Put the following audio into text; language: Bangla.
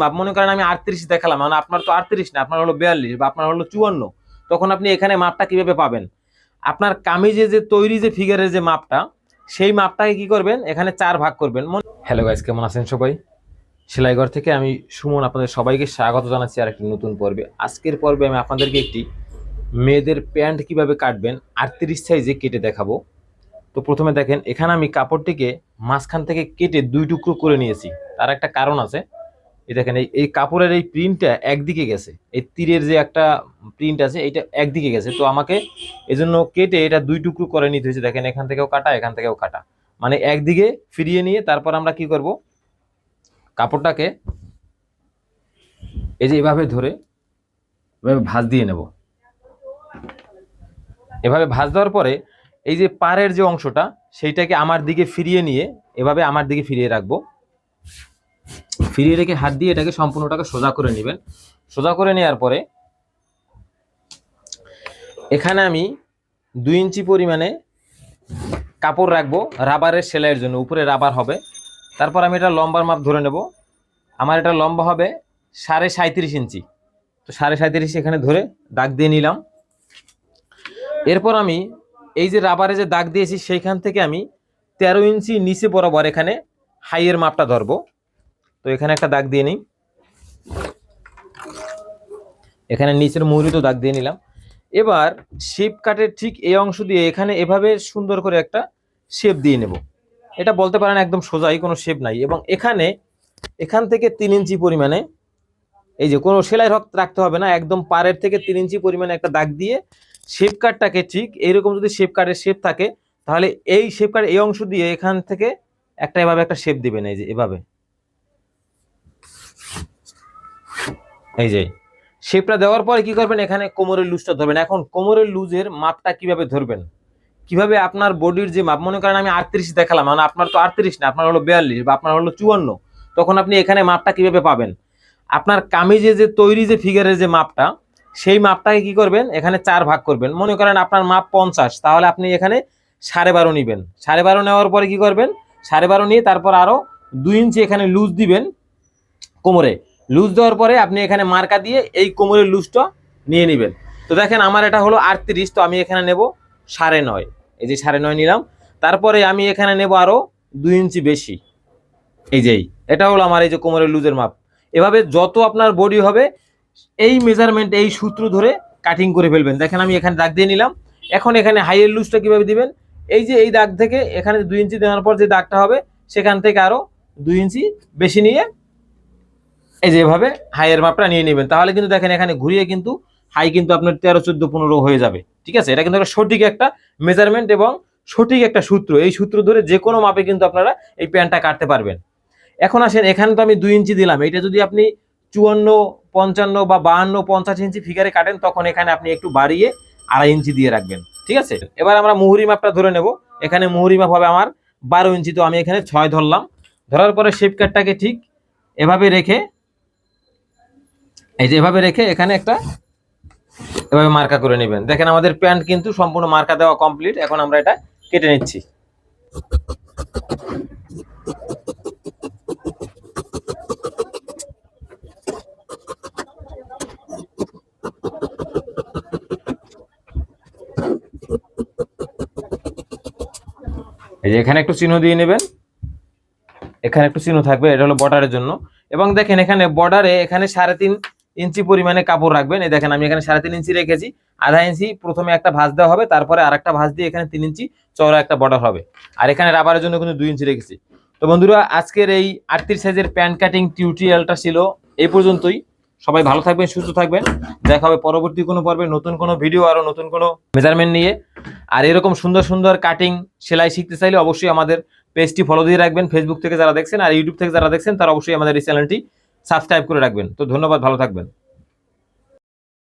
মাপ মনে করেন আমি আটত্রিশ দেখালাম মানে আপনার তো আটত্রিশ না, আপনার হলো বিয়াল্লিশ বা আপনার হলো চুয়ান্ন, তখন আপনি এখানে মাপটা কীভাবে পাবেন? আপনার কামিজে যে তৈরি যে ফিগারের যে মাপটা, সেই মাপটাকে কি করবেন? এখানে চার ভাগ করবেন। হ্যালো গাইজ কেমন আছেন সবাই? সেলাইঘর থেকে আমি সুমন আপনাদের সবাইকে স্বাগত জানাচ্ছি আর একটি নতুন পর্বে। আজকের পর্বে আমি আপনাদেরকে একটি মেয়েদের প্যান্ট কীভাবে কাটবেন, আটত্রিশ সাইজে কেটে দেখাবো। তো প্রথমে দেখেন, এখানে আমি কাপড়টিকে মাঝখান থেকে কেটে দুই টুকরো করে নিয়েছি। তার একটা কারণ আছে এই দেখেন, এই এই কাপড়ের এই প্রিন্টটা একদিকে গেছে। এই তীরের যে একটা প্রিন্ট আছে এটা একদিকে গেছে। তো আমাকে এজন্য কেটে এটা দুই টুকরো করে নিতে হয়েছে। দেখেন, এখান থেকেও কাটা, এখান থেকেও কাটা। মানে একদিকে ফিরিয়ে নিয়ে তারপর আমরা কি করব? কাপড়টাকে এই যে এভাবে ধরে, এভাবে ভাঁজ দিয়ে নেব। এভাবে ভাঁজ দেওয়ার পরে এই যে পাড়ের যে অংশটা, সেইটাকে আমার দিকে ফিরিয়ে নিয়ে এভাবে আমার দিকে ফিরিয়ে রাখব। ফিরিয়ে রেখে হাত দিয়ে এটাকে সম্পূর্ণটাকে সোজা করে নেবেন। সোজা করে নেওয়ার পরে এখানে আমি দুই ইঞ্চি পরিমাণে কাপড় রাখব রাবারের সেলাইয়ের জন্য, উপরে রাবার হবে। তারপর আমি এটা লম্বার মাপ ধরে নেব। আমার এটা লম্বা হবে সাড়ে সাঁত্রিশ ইঞ্চি। তো সাড়ে সাঁত্রিশ এখানে ধরে দাগ দিয়ে নিলাম। এরপর আমি এই যে রাবারে যে দাগ দিয়েছি, সেইখান থেকে আমি তেরো ইঞ্চি নিচে বরাবর এখানে হাইয়ের মাপটা ধরবো। তো এখানে একটা দাগ দিয়ে নিই। এখানে নিচের মুহুরিত দাগ দিয়ে নিলাম। এবার শেপ কাটের ঠিক এই অংশ দিয়ে এখানে এভাবে সুন্দর করে একটা শেপ দিয়ে নেব। এটা বলতে পারেন একদম সোজাই, কোনো শেপ নাই। এবং এখানে, এখান থেকে তিন ইঞ্চি পরিমাণে, এই যে কোনো সেলাই রক্ত রাখতে হবে না, একদম পাড়ের থেকে তিন ইঞ্চি পরিমাণে একটা দাগ দিয়ে শেপ কাটটাকে ঠিক এইরকম যদি শেপ কাটের শেপ থাকে, তাহলে এই শেপ কাট এই অংশ দিয়ে এখান থেকে একটা এভাবে একটা শেপ দিবেন, এই যে এভাবে। এই যে শেপটা দেওয়ার পরে কি করবেন? এখানে কোমরের লুজটা ধরবেন। এখন কোমরের লুজের মাপটা কীভাবে ধরবেন? কীভাবে আপনার বডির যে মাপ, মনে করেন আমি আটত্রিশ দেখালাম মানে আপনার তো আটত্রিশ না, আপনার হলো বিয়াল্লিশ বা আপনার হলো চুয়ান্ন, তখন আপনি এখানে মাপটা কীভাবে পাবেন? আপনার কামিজে যে তৈরি যে ফিগারের যে মাপটা, সেই মাপটাকে কি করবেন? এখানে চার ভাগ করবেন। মনে করেন আপনার মাপ পঞ্চাশ, তাহলে আপনি এখানে সাড়ে বারো নিবেন। সাড়ে বারো নেওয়ার পরে কি করবেন? সাড়ে বারো নিয়ে তারপর আরও দুই ইঞ্চি এখানে লুজ দিবেন কোমরে। লুজ দেওয়ার পরে আপনি এখানে মার্কা দিয়ে এই কোমরের লুজটা নিয়ে নেবেন। তো দেখেন আমার এটা হলো আটত্রিশ, তো আমি এখানে নেব সাড়ে নয়। এই যে সাড়ে নয় নিলাম। তারপরে আমি এখানে নেব আরও দুই ইঞ্চি বেশি। এই যেই এটা হলো আমার এই যে কোমরের লুজের মাপ। এভাবে যত আপনার বডি হবে, এই মেজারমেন্ট এই সূত্র ধরে কাটিং করে ফেলবেন। দেখেন আমি এখানে দাগ দিয়ে নিলাম। এখন এখানে হাইয়ের লুজটা কীভাবে দিবেন? এই যে এই দাগ থেকে এখানে দুই ইঞ্চি দেওয়ার পর যে দাগটা হবে, সেখান থেকে আরও দুই ইঞ্চি বেশি নিয়ে এই যে এভাবে হাইয়ের মাপটা নিয়ে নেবেন। তাহলে কিন্তু দেখেন এখানে ঘুরিয়ে কিন্তু হাই কিন্তু আপনার তেরো, চোদ্দ, পনেরো হয়ে যাবে। ঠিক আছে? এটা কিন্তু একটা সঠিক একটা মেজারমেন্ট এবং সঠিক একটা সূত্র। এই সূত্র ধরে যে কোনো মাপে কিন্তু আপনারা এই প্যান্টটা কাটতে পারবেন। এখন আসেন, এখানে তো আমি দুই ইঞ্চি দিলাম। এটা যদি আপনি চুয়ান্ন, পঞ্চান্ন বা বাহান্ন, পঞ্চাশ ইঞ্চি ফিগারে কাটেন, তখন এখানে আপনি একটু বাড়িয়ে আড়াই ইঞ্চি দিয়ে রাখবেন। ঠিক আছে? এবার আমরা মুহুরি মাপটা ধরে নেব। এখানে মুহুরি মাপ হবে আমার বারো ইঞ্চি। তো আমি এখানে ছয় ধরলাম। ধরার পরে শেপ কাটটাকে ঠিক এভাবে রেখে এই যে এভাবে রেখে এখানে একটা এভাবে মার্কা করে নেবেন। দেখেন আমাদের প্যান্ট কিন্তু সম্পূর্ণ মার্কা দেওয়া কমপ্লিট। এখন আমরা এটা কেটে নিচ্ছি। এই যে এখানে একটু চিহ্ন দিয়ে নেবেন। এখানে একটু চিহ্ন থাকবে, এটা হলো বর্ডারের জন্য। এবং দেখেন এখানে বর্ডারে এখানে সাড়ে তিন ইঞ্চি পরিমাণে কাপড় রাখবেন। এই দেখেন, আমি এখানে সাড়ে তিন ইঞ্চি রেখেছি। আধা ইঞ্চি প্রথমে একটা ভাঁজ দেওয়া হবে, তারপরে আর একটা ভাঁজ দিয়ে এখানে তিন ইঞ্চি চওড়া একটা বর্ডার হবে। আর এখানে রাবারের জন্য কিন্তু দুই ইঞ্চি রেখেছি। তো বন্ধুরা, আজকের এই আটত্রিশ সাইজের প্যান্ট কাটিং টিউটোরিয়ালটা ছিল এই পর্যন্তই। সবাই ভালো থাকবেন, সুস্থ থাকবেন। দেখা হবে পরবর্তী কোনো পর্বে নতুন কোনো ভিডিও আরও নতুন কোনো মেজারমেন্ট নিয়ে। আর এরকম সুন্দর সুন্দর কাটিং সেলাই শিখতে চাইলে অবশ্যই আমাদের পেজটি ফলো দিয়ে রাখবেন। ফেসবুক থেকে যারা দেখছেন আর ইউটিউব থেকে যারা দেখছেন, তারা অবশ্যই আমাদের এই চ্যানেলটি সাবস্ক্রাইব করে রাখবেন। তো ধন্যবাদ ভালো থাকবেন।